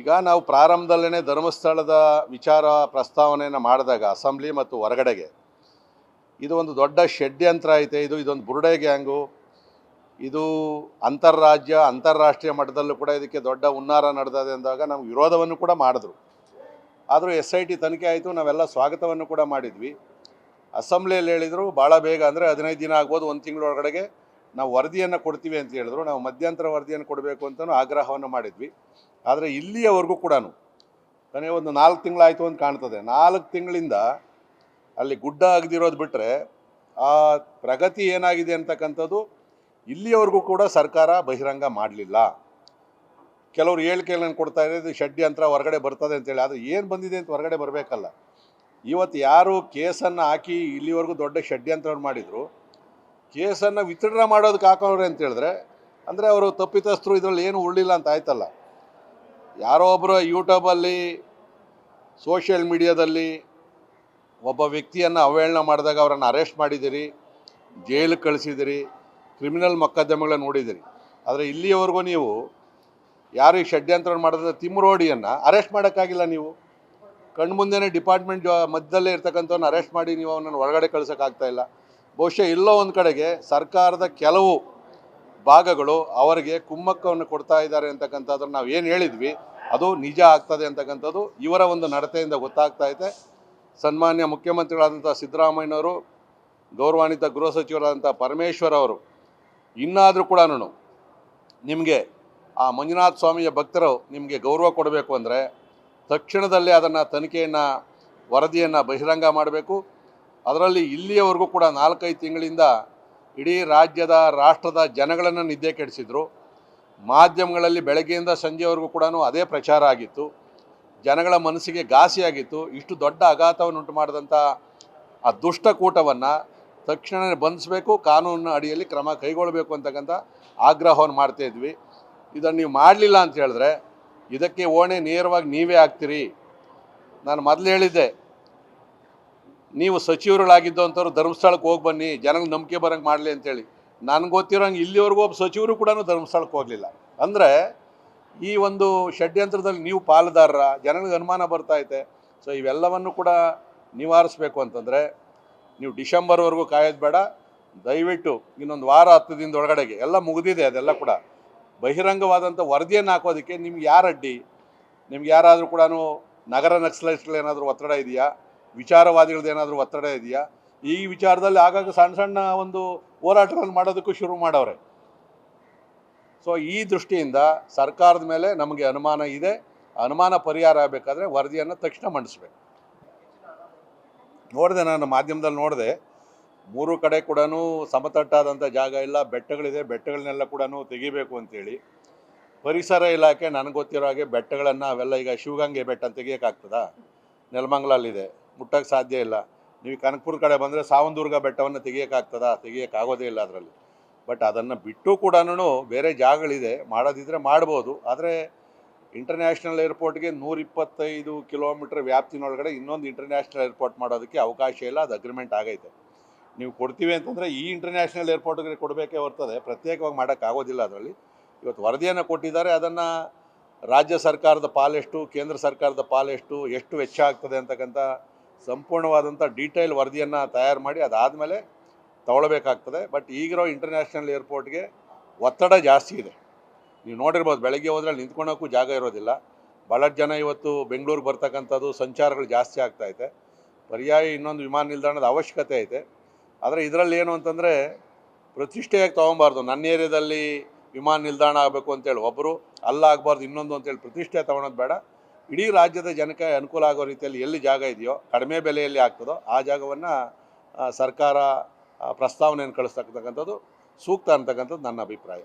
ಈಗ ನಾವು ಪ್ರಾರಂಭದಲ್ಲೇ ಧರ್ಮಸ್ಥಳದ ವಿಚಾರ ಪ್ರಸ್ತಾವನೆಯನ್ನು ಮಾಡಿದಾಗ ಅಸೆಂಬ್ಲಿ ಮತ್ತು ಹೊರಗಡೆಗೆ, ಇದು ಒಂದು ದೊಡ್ಡ ಷಡ್ಯಂತ್ರ ಐತೆ, ಇದು ಇದೊಂದು ಬುರುಡೆ ಗ್ಯಾಂಗು, ಇದು ಅಂತಾರಾಜ್ಯ ಅಂತಾರಾಷ್ಟ್ರೀಯ ಮಟ್ಟದಲ್ಲೂ ಕೂಡ ಇದಕ್ಕೆ ದೊಡ್ಡ ಹುನ್ನಾರ ನಡೆದಿದೆ ಅಂದಾಗ ನಮ್ಗೆ ವಿರೋಧವನ್ನು ಕೂಡ ಮಾಡಿದ್ರು. ಆದರೂ ಎಸ್ ಐ ಟಿ ತನಿಖೆ ಆಯಿತು, ನಾವೆಲ್ಲ ಸ್ವಾಗತವನ್ನು ಕೂಡ ಮಾಡಿದ್ವಿ. ಅಸೆಂಬ್ಲಿಯಲ್ಲಿ ಹೇಳಿದರು ಭಾಳ ಬೇಗ ಅಂದರೆ ಹದಿನೈದು ದಿನ ಆಗ್ಬೋದು, ಒಂದು ತಿಂಗಳೊಳಗಡೆಗೆ ನಾವು ವರದಿಯನ್ನು ಕೊಡ್ತೀವಿ ಅಂತ ಹೇಳಿದ್ರು. ನಾವು ಮಧ್ಯಂತರ ವರದಿಯನ್ನು ಕೊಡಬೇಕು ಅಂತಲೂ ಆಗ್ರಹವನ್ನು ಮಾಡಿದ್ವಿ. ಆದರೆ ಇಲ್ಲಿಯವರೆಗೂ ಕೂಡ ಕೊನೆ ಒಂದು ನಾಲ್ಕು ತಿಂಗಳಾಯಿತು ಅಂತ ಕಾಣ್ತದೆ. ನಾಲ್ಕು ತಿಂಗಳಿಂದ ಅಲ್ಲಿ ಗುಡ್ಡ ಆಗದಿರೋದು ಬಿಟ್ಟರೆ ಆ ಪ್ರಗತಿ ಏನಾಗಿದೆ ಅಂತಕ್ಕಂಥದ್ದು ಇಲ್ಲಿಯವರೆಗೂ ಕೂಡ ಸರ್ಕಾರ ಬಹಿರಂಗ ಮಾಡಲಿಲ್ಲ. ಕೆಲವರು ಹೇಳಿಕೆಗಳನ್ನು ಕೊಡ್ತಾ ಇದು ಷಡ್ಯಂತ್ರ ಹೊರಗಡೆ ಬರ್ತದೆ ಅಂತೇಳಿ ಆದರೆ ಏನು ಬಂದಿದೆ ಅಂತ ಹೊರಗಡೆ ಬರಬೇಕಲ್ಲ. ಇವತ್ತು ಯಾರು ಕೇಸನ್ನು ಹಾಕಿ ಇಲ್ಲಿವರೆಗೂ ದೊಡ್ಡ ಷಡ್ಯಂತ್ರವನ್ನು ಮಾಡಿದರು, ಕೇಸನ್ನು ವಿತ್ಡ್ರಾ ಮಾಡೋದಕ್ಕೆ ಹಾಕೋರು ಅಂತ ಹೇಳಿದ್ರೆ, ಅಂದರೆ ಅವರು ತಪ್ಪಿತಸ್ಥರು ಇದರಲ್ಲಿ ಏನು ಉಳ್ಳಿಲ್ಲ ಅಂತ ಆಯ್ತಲ್ಲ. ಯಾರೋ ಒಬ್ಬರು ಯೂಟ್ಯೂಬಲ್ಲಿ, ಸೋಷಿಯಲ್ ಮೀಡಿಯಾದಲ್ಲಿ ಒಬ್ಬ ವ್ಯಕ್ತಿಯನ್ನು ಅವಹೇಳನ ಮಾಡಿದಾಗ ಅವರನ್ನು ಅರೆಸ್ಟ್ ಮಾಡಿದ್ದೀರಿ, ಜೈಲಿಗೆ ಕಳಿಸಿದಿರಿ ಕ್ರಿಮಿನಲ್ ಮೊಕದ್ದಮೆಗಳನ್ನು ನೋಡಿದಿರಿ ಆದರೆ ಇಲ್ಲಿಯವರೆಗೂ ನೀವು ಯಾರು ಈ ಷಡ್ಯಂತ್ರ ಮಾಡಿದ್ರೆ ತಿಮ್ಮರೋಡಿಯನ್ನು ಅರೆಸ್ಟ್ ಮಾಡೋಕ್ಕಾಗಿಲ್ಲ ನೀವು. ಕಣ್ಮುಂದೆನೇ ಡಿಪಾರ್ಟ್ಮೆಂಟ್ ಮಧ್ಯದಲ್ಲೇ ಇರ್ತಕ್ಕಂಥವ್ನ ಅರೆಸ್ಟ್ ಮಾಡಿ ನೀವು ಅವನನ್ನು ಒಳಗಡೆ ಕಳಿಸೋಕ್ಕಾಗ್ತಾಯಿಲ್ಲ ಬಹುಶಃ ಎಲ್ಲೋ ಒಂದು ಕಡೆಗೆ ಸರ್ಕಾರದ ಕೆಲವು ಭಾಗಗಳು ಅವರಿಗೆ ಕುಮ್ಮಕ್ಕವನ್ನು ಕೊಡ್ತಾ ಇದ್ದಾರೆ ಅಂತಕ್ಕಂಥದ್ದನ್ನು ನಾವು ಏನು ಹೇಳಿದ್ವಿ, ಅದು ನಿಜ ಆಗ್ತದೆ ಅಂತಕ್ಕಂಥದ್ದು ಇವರ ಒಂದು ನಡತೆಯಿಂದ ಗೊತ್ತಾಗ್ತಾ ಐತೆ ಸನ್ಮಾನ್ಯ ಮುಖ್ಯಮಂತ್ರಿಗಳಾದಂಥ ಸಿದ್ದರಾಮಯ್ಯನವರು, ಗೌರವಾನ್ವಿತ ಗೃಹ ಸಚಿವರಾದಂಥ ಪರಮೇಶ್ವರ್ ಅವರು, ಇನ್ನಾದರೂ ಕೂಡ ನಿಮಗೆ ಆ ಮಂಜುನಾಥ ಸ್ವಾಮಿಯ ಭಕ್ತರು ನಿಮಗೆ ಗೌರವ ಕೊಡಬೇಕು ಅಂದರೆ ತಕ್ಷಣದಲ್ಲೇ ಅದನ್ನು ತನಿಖೆಯನ್ನು, ವರದಿಯನ್ನು ಬಹಿರಂಗ ಮಾಡಬೇಕು. ಅದರಲ್ಲಿ ಇಲ್ಲಿಯವರೆಗೂ ಕೂಡ ನಾಲ್ಕೈದು ತಿಂಗಳಿಂದ ಇಡೀ ರಾಜ್ಯದ, ರಾಷ್ಟ್ರದ ಜನಗಳನ್ನು ನಿದ್ದೆ ಕೆಡಿಸಿದ್ರು. ಮಾಧ್ಯಮಗಳಲ್ಲಿ ಬೆಳಗ್ಗೆಯಿಂದ ಸಂಜೆವರೆಗೂ ಕೂಡ ಅದೇ ಪ್ರಚಾರ ಆಗಿತ್ತು. ಜನಗಳ ಮನಸ್ಸಿಗೆ ಘಾಸಿಯಾಗಿತ್ತು ಇಷ್ಟು ದೊಡ್ಡ ಆಘಾತವನ್ನುಂಟು ಮಾಡಿದಂಥ ಆ ದುಷ್ಟಕೂಟವನ್ನು ತಕ್ಷಣ ಬಂಧಿಸಬೇಕು, ಕಾನೂನಿನ ಅಡಿಯಲ್ಲಿ ಕ್ರಮ ಕೈಗೊಳ್ಳಬೇಕು ಅಂತಕ್ಕಂಥ ಆಗ್ರಹವನ್ನು ಮಾಡ್ತಾ ಇದ್ವಿ. ಇದನ್ನು ನೀವು ಮಾಡಲಿಲ್ಲ ಅಂತ ಹೇಳಿದ್ರೆ ಇದಕ್ಕೆ ಓಣೆ ನೇರವಾಗಿ ನೀವೇ ಆಗ್ತೀರಿ. ನಾನು ಮೊದಲು ಹೇಳಿದ್ದೆ ನೀವು ಸಚಿವರುಗಳಾಗಿದ್ದು ಅಂಥವ್ರು ಧರ್ಮಸ್ಥಳಕ್ಕೆ ಹೋಗಿ ಬನ್ನಿ ಜನಕ್ಕೆ ನಂಬಿಕೆ ಬರೋಂಗೆ ಮಾಡಲಿ ಅಂತೇಳಿ. ನನಗೆ ಗೊತ್ತಿರೋಂಗೆ ಇಲ್ಲಿವರೆಗೂ ಒಬ್ಬ ಸಚಿವರು ಕೂಡ ಧರ್ಮಸ್ಥಳಕ್ಕೆ ಹೋಗಲಿಲ್ಲ. ಅಂದರೆ ಈ ಒಂದು ಷಡ್ಯಂತ್ರದಲ್ಲಿ ನೀವು ಪಾಲುದಾರರ ಜನಗಳಿಗೆ ಅನುಮಾನ ಬರ್ತಾ ಐತೆ. ಸೊ, ಇವೆಲ್ಲವನ್ನು ಕೂಡ ನಿವಾರಿಸ್ಬೇಕು ಅಂತಂದರೆ ನೀವು ಡಿಸೆಂಬರ್ವರೆಗೂ ಕಾಯೋದು ಬೇಡ. ದಯವಿಟ್ಟು ಇನ್ನೊಂದು ವಾರ, ಹತ್ತು ದಿನದ ಒಳಗಡೆಗೆ, ಎಲ್ಲ ಮುಗಿದಿದೆ ಅದೆಲ್ಲ ಕೂಡ. ಬಹಿರಂಗವಾದಂಥ ವರದಿಯನ್ನು ಹಾಕೋದಕ್ಕೆ ನಿಮ್ಗೆ ಯಾರು ಅಡ್ಡಿ? ನಿಮ್ಗೆ ಯಾರಾದರೂ ಕೂಡ ನಗರ ನಕ್ಸಲೈಸ್ಗಳೇನಾದರೂ ಒತ್ತಡ ಇದೆಯಾ? ವಿಚಾರವಾದಿಗಳದ್ದು ಏನಾದರೂ ಒತ್ತಡ ಇದೆಯಾ? ಈ ವಿಚಾರದಲ್ಲಿ ಆಗಾಗ ಸಣ್ಣ ಸಣ್ಣ ಒಂದು ಹೋರಾಟಗಳನ್ನು ಮಾಡೋದಕ್ಕೂ ಶುರು ಮಾಡವ್ರೆ. ಸೊ ಈ ದೃಷ್ಟಿಯಿಂದ ಸರ್ಕಾರದ ಮೇಲೆ ನಮಗೆ ಅನುಮಾನ ಇದೆ. ಅನುಮಾನ ಪರಿಹಾರ ಆಗಬೇಕಾದ್ರೆ ವರದಿಯನ್ನು ತಕ್ಷಣ ಮಂಡಿಸ್ಬೇಕು. ನೋಡಿದೆ ನಾನು ಮಾಧ್ಯಮದಲ್ಲಿ ನೋಡಿದೆ, ಮೂರು ಕಡೆ ಕೂಡ ಸಮತಟ್ಟಾದಂಥ ಜಾಗ ಇಲ್ಲ, ಬೆಟ್ಟಗಳಿದೆ, ಬೆಟ್ಟಗಳನ್ನೆಲ್ಲ ಕೂಡ ತೆಗಿಬೇಕು ಅಂತೇಳಿ. ಪರಿಸರ ಇಲಾಖೆ, ನನಗೆ ಗೊತ್ತಿರೋ ಹಾಗೆ ಬೆಟ್ಟಗಳನ್ನು ಅವೆಲ್ಲ ಈಗ ಶಿವಗಂಗೆ ಬೆಟ್ಟ ತೆಗಿಯೋಕ್ಕಾಗ್ತದಾ? ನೆಲಮಂಗಲಲ್ಲಿದೆ. ಮುಟ್ಟಕ್ಕೆ ಸಾಧ್ಯ ಇಲ್ಲ. ನೀವು ಕನಕಪುರ ಕಡೆ ಬಂದರೆ ಸಾವಂದುರ್ಗ ಬೆಟ್ಟವನ್ನು ತೆಗಿಯೋಕ್ಕಾಗ್ತದಾ? ತೆಗಿಯೋಕ್ಕಾಗೋದೇ ಇಲ್ಲ ಅದರಲ್ಲಿ. ಬಟ್ ಅದನ್ನು ಬಿಟ್ಟು ಕೂಡ ಬೇರೆ ಜಾಗಗಳಿದೆ. ಮಾಡೋದಿದ್ರೆ ಮಾಡ್ಬೋದು. ಆದರೆ ಇಂಟರ್ನ್ಯಾಷನಲ್ ಏರ್ಪೋರ್ಟ್ಗೆ ನೂರಿಪ್ಪತ್ತೈದು ಕಿಲೋಮೀಟ್ರ್ ವ್ಯಾಪ್ತಿನೊಳಗಡೆ ಇನ್ನೊಂದು ಇಂಟರ್ನ್ಯಾಷನಲ್ ಏರ್ಪೋರ್ಟ್ ಮಾಡೋದಕ್ಕೆ ಅವಕಾಶ ಇಲ್ಲ. ಅದು ಅಗ್ರಿಮೆಂಟ್ ಆಗೈತೆ. ನೀವು ಕೊಡ್ತೀವಿ ಅಂತಂದರೆ ಈ ಇಂಟರ್ನ್ಯಾಷನಲ್ ಏರ್ಪೋರ್ಟ್ಗೆ ಕೊಡಬೇಕೇ ಹೊರ್ತದೆ. ಪ್ರತ್ಯೇಕವಾಗಿ ಮಾಡೋಕ್ಕಾಗೋದಿಲ್ಲ ಅದರಲ್ಲಿ. ಇವತ್ತು ವರದಿಯನ್ನು ಕೊಟ್ಟಿದ್ದಾರೆ. ಅದನ್ನು ರಾಜ್ಯ ಸರ್ಕಾರದ ಪಾಲೆಷ್ಟು, ಕೇಂದ್ರ ಸರ್ಕಾರದ ಪಾಲೆಷ್ಟು ಎಷ್ಟು ವೆಚ್ಚ ಆಗ್ತದೆ ಅಂತಕ್ಕಂಥ ಸಂಪೂರ್ಣವಾದಂಥ ಡೀಟೇಲ್ ವರದಿಯನ್ನು ತಯಾರು ಮಾಡಿ ಅದಾದಮೇಲೆ ತಗೊಳ್ಬೇಕಾಗ್ತದೆ. ಬಟ್ ಈಗಿರೋ ಇಂಟರ್ನ್ಯಾಷನಲ್ ಏರ್ಪೋರ್ಟ್ಗೆ ಒತ್ತಡ ಜಾಸ್ತಿ ಇದೆ. ನೀವು ನೋಡಿರ್ಬೋದು, ಬೆಳಗ್ಗೆ ಹೋದ್ರೆ ನಿಂತ್ಕೊಳ್ಳೋಕ್ಕೂ ಜಾಗ ಇರೋದಿಲ್ಲ. ಭಾಳಷ್ಟು ಜನ ಇವತ್ತು ಬೆಂಗಳೂರು ಬರ್ತಕ್ಕಂಥದ್ದು ಸಂಚಾರಗಳು ಜಾಸ್ತಿ ಆಗ್ತಾಯಿದೆ ಪರ್ಯಾಯ ಇನ್ನೊಂದು ವಿಮಾನ ನಿಲ್ದಾಣದ ಅವಶ್ಯಕತೆ ಐತೆ. ಆದರೆ ಇದರಲ್ಲಿ ಏನು ಅಂತಂದರೆ ಪ್ರತಿಷ್ಠೆಯಾಗಿ ತೊಗೊಬಾರ್ದು. ನನ್ನ ಏರಿಯಾದಲ್ಲಿ ವಿಮಾನ ನಿಲ್ದಾಣ ಆಗಬೇಕು ಅಂತೇಳಿ ಒಬ್ಬರು ಅಲ್ಲಾಗಬಾರ್ದು ಇನ್ನೊಂದು ಅಂತೇಳಿ ಪ್ರತಿಷ್ಠೆ ತೊಗೊಳೋದು ಬೇಡ. ಇಡೀ ರಾಜ್ಯದ ಜನಕ್ಕೆ ಅನುಕೂಲ ಆಗೋ ರೀತಿಯಲ್ಲಿ ಎಲ್ಲಿ ಜಾಗ ಇದೆಯೋ, ಕಡಿಮೆ ಬೆಲೆಯಲ್ಲಿ ಆಗ್ತದೋ, ಆ ಜಾಗವನ್ನು ಸರ್ಕಾರ ಪ್ರಸ್ತಾವನೆಯನ್ನು ಕಳಿಸ್ತಕ್ಕಂಥದ್ದು ಸೂಕ್ತ ಅಂತಕ್ಕಂಥದ್ದು ನನ್ನ ಅಭಿಪ್ರಾಯ.